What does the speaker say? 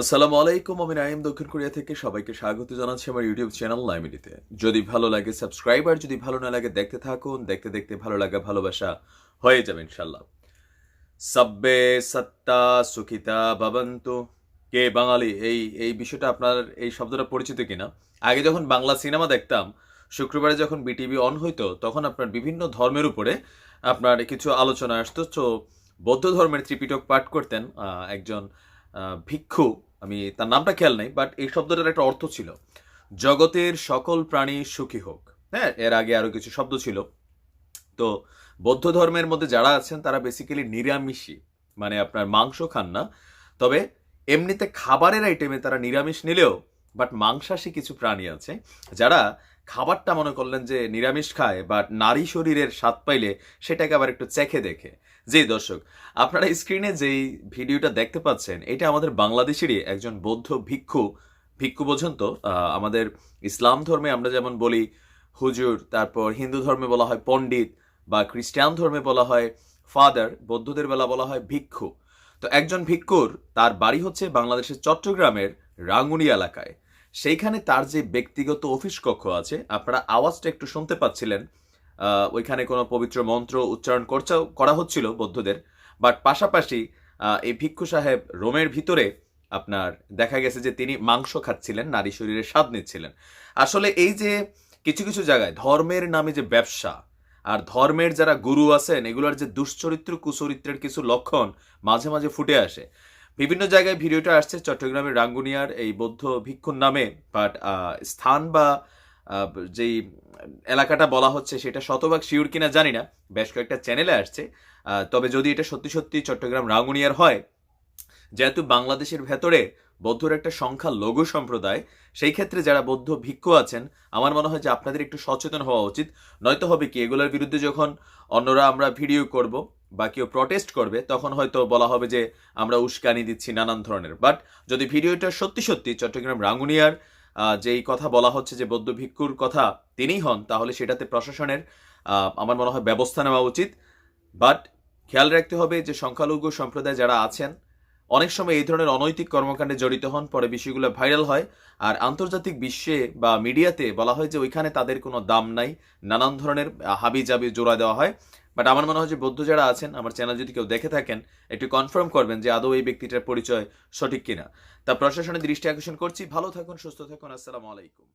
আসসালামু আলাইকুম, আমি নাইম দক্ষিণ কোরিয়া থেকে সবাইকে স্বাগত জানাচ্ছি আমার ইউটিউব চ্যানেল লাইমিডিতে যদি ভালো লাগে সাবস্ক্রাইব আর যদি ভালো না লাগে দেখতে থাকুন, দেখতে দেখতে ভালো লাগা, ভালোবাসা হয়ে যাবে ইনশাল্লাহ সাব্বে সত্তা সুখিতা বাবন্তু। কে বাঙালি, এই এই বিষয়টা আপনার, এই শব্দটা পরিচিত কিনা? আগে যখন বাংলা সিনেমা দেখতাম, শুক্রবারে যখন বিটিভি অন হইতো, তখন আপনার বিভিন্ন ধর্মের উপরে আপনার কিছু আলোচনা আসতো। তো বৌদ্ধ ধর্মের ত্রিপিটক পাঠ করতেন একজন ভিক্ষু, আমি তার নামটা খেয়াল নেই বাট এই শব্দটার একটা অর্থ ছিল, জগতের সকল প্রাণী সুখী হোক। হ্যাঁ এর আগে আরও কিছু শব্দ ছিল। তো বৌদ্ধ ধর্মের মধ্যে যারা আছেন, তারা বেসিক্যালি নিরামিষই মানে আপনার মাংস খান না। তবে এমনিতে খাবারের আইটেমে তারা নিরামিষ নিলেও বাট মাংসাশী কিছু প্রাণী আছে, যারা খাবারটা মনে করলেন যে নিরামিষ খায় বাট নারী শরীরের স্বাদ পাইলে সেটাকে আবার একটু চেখে দেখে। জি দর্শক, আপনারা স্ক্রিনে যেই ভিডিওটা দেখতে পাচ্ছেন, এটা আমাদের বাংলাদেশেরই একজন বৌদ্ধ ভিক্ষু ভিক্ষু পর্যন্ত আমাদের ইসলাম ধর্মে আমরা যেমন বলি, হুজুর, তারপর হিন্দু ধর্মে বলা হয় পণ্ডিত, বা খ্রিস্টান ধর্মে বলা হয় ফাদার, বৌদ্ধদের বেলা বলা হয় ভিক্ষু। তো একজন ভিক্ষুর তার বাড়ি হচ্ছে বাংলাদেশের চট্টগ্রামের রাঙ্গুনি এলাকায়। সেইখানে তার যে ব্যক্তিগত অফিস কক্ষ আছে, আপনারা আওয়াজটা একটু শুনতে পাচ্ছিলেন। ওইখানে কোনো পবিত্র মন্ত্র উচ্চারণ করছা করা হচ্ছিল বৌদ্ধদের। বাট পাশাপাশি এই ভিক্ষু সাহেব রোমের ভিতরে আপনার দেখা গেছে যে তিনি মাংস খাচ্ছিলেন, নারী শরীরের স্বাদ নিচ্ছিলেন। আসলে এই যে কিছু কিছু জায়গায় ধর্মের নামে যে ব্যবসা আর ধর্মের যারা গুরু আছেন, এগুলোর যে দুশ্চরিত্র কুচরিত্রের কিছু লক্ষণ মাঝে মাঝে ফুটে আসে। বিভিন্ন জায়গায় ভিডিওটা আসছে, চট্টগ্রামের রাঙ্গুনিয়ার এই বৌদ্ধ ভিক্ষুর নামে বাট স্থান বা যেই এলাকাটা বলা হচ্ছে সেটা শতভাগ শিওর কিনা জানি না, বেশ কয়েকটা চ্যানেলে আসছে তবে যদি এটা সত্যি সত্যি চট্টগ্রাম রাঙ্গুনিয়ার হয়, যেহেতু বাংলাদেশের ভেতরে বৌদ্ধর একটা সংখ্যা লঘু সম্প্রদায়, সেই ক্ষেত্রে যারা বৌদ্ধ ভিক্ষু আছেন, আমার মনে হয় যে আপনাদের একটু সচেতন হওয়া উচিত, নয়তো হবে কি, এগুলোর বিরুদ্ধে যখন অন্যরা আমরা ভিডিও করব বা কেউ প্রটেস্ট করবে, তখন হয়তো বলা হবে যে, আমরা উস্কানি দিচ্ছি নানান ধরনের। বাট যদি ভিডিওটা সত্যি সত্যি চট্টগ্রাম রাঙ্গুনিয়ার যেই কথা বলা হচ্ছে যে, বৌদ্ধ ভিক্ষুর কথা তিনিই হন, তাহলে সেটাতে প্রশাসনের আমার মনে হয় ব্যবস্থা নেওয়া উচিত। বাট খেয়াল রাখতে হবে যে, সংখ্যালঘু সম্প্রদায় যারা আছেন, অনেক সময় এই ধরনের অনৈতিক কর্মকাণ্ডে জড়িত হন, পরে বিষয়গুলো ভাইরাল হয়। আর আন্তর্জাতিক বিশ্বে বা মিডিয়াতে বলা হয় যে, ওইখানে তাদের কোনো দাম নাই, নানান ধরনের হাবি জাবি জোড়া দেওয়া হয়। বাট আমার মনে হয় যে বৌদ্ধ যারা আছেন, আমার চ্যানেল যদি কেউ দেখে থাকেন, একটু কনফার্ম করবেন যে আদৌ এই ব্যক্তিটার পরিচয় সঠিক কিনা। তা প্রশাসনের দৃষ্টি আকর্ষণ করছি। ভালো থাকুন, সুস্থ থাকুন। আসসালামু আলাইকুম।